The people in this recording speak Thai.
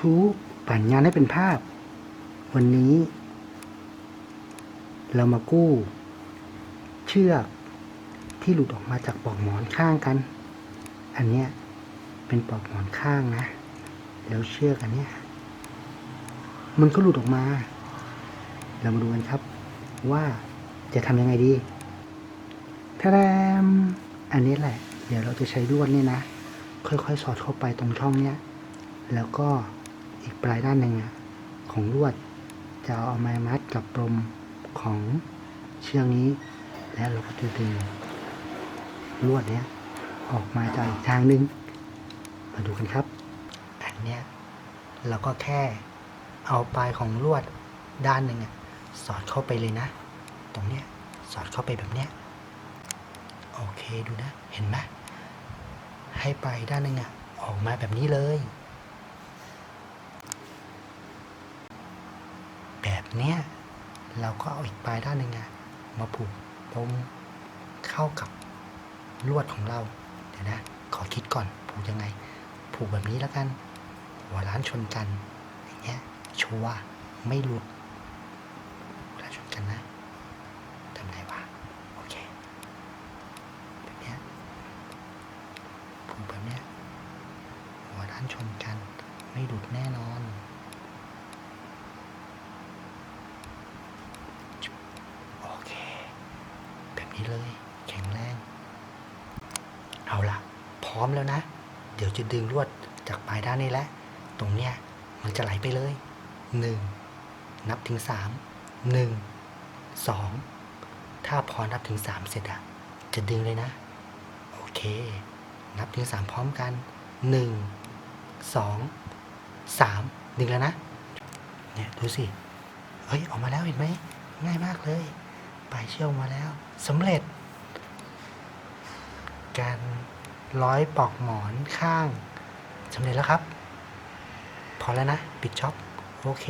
ธุปั่นงานให้เป็นภาพ วันนี้ เรามากู้ เชือกที่หลุดออกมาจากปลอกหมอนข้างกัน อันเนี้ยเป็นปลอกหมอนข้างนะ แล้วเชือกอันเนี้ยมันก็หลุดออกมา เรามาดูกันครับ ว่าจะทำยังไงดีทแรมอันนี้แหละ เดี๋ยวเราจะใช้ลวดเนี่นะ ค่อยๆ สอดเข้าไปตรงช่องเนี้ย แล้วก็ อีกปลายด้านหนึ่งของลวด จะเอามามัดกับปลมของเชือกนี้ แล้วเราก็จะดึงลวดเนี้ยออกมาจากอีกทางหนึ่งมาดูกันครับ อันเนี้ยเราก็แค่เอาปลายของลวดด้านหนึ่งสอดเข้าไปเลยนะ ตรงเนี้ยสอดเข้าไปแบบเนี้ยโอเคดูนะ เห็นไหมให้ปลายด้านหนึ่งอะออกมาแบบนี้เลย แบบเนี้ยเราก็เอาอีกปลายด้านหนึ่งมาผูกปมเข้ากับลวดของเรา เดี๋ยวนะ ขอคิดก่อนผูกยังไง ผูกแบบนี้แล้วกัน หัวร้านชนกันอย่างเงี้ยชัวร์ไม่หลุดหัวร้านชนกันนะทำไงวะโอเคแบบเนี้ยผูกแบบเนี้ยหัวร้านชนกัน ไม่หลุดแน่นอน โอเค แบบ นี้เลย แข็งแรง เอาละพร้อมแล้วนะ เดี๋ยวจะดึงลวดจากปลายด้านนี้แหละตรงเนี้ยมันจะไหลไปเลยหนึ่งนับถึงสามหนึ่งสองถ้าพอนับถึงสามเสร็จอะจะดึงเลยนะ โอเค นับถึงสามพร้อมกันหนึ่งสองสามดึงแล้วนะ เนี่ยดูสิ เฮ้ย ออกมาแล้วเห็นไหม ง่ายมากเลย ปลายเชือกออกมาแล้วสำเร็จ การร้อยปลอกหมอนข้างสำเร็จแล้วครับ พอแล้วนะ ปิดช็อป โอเค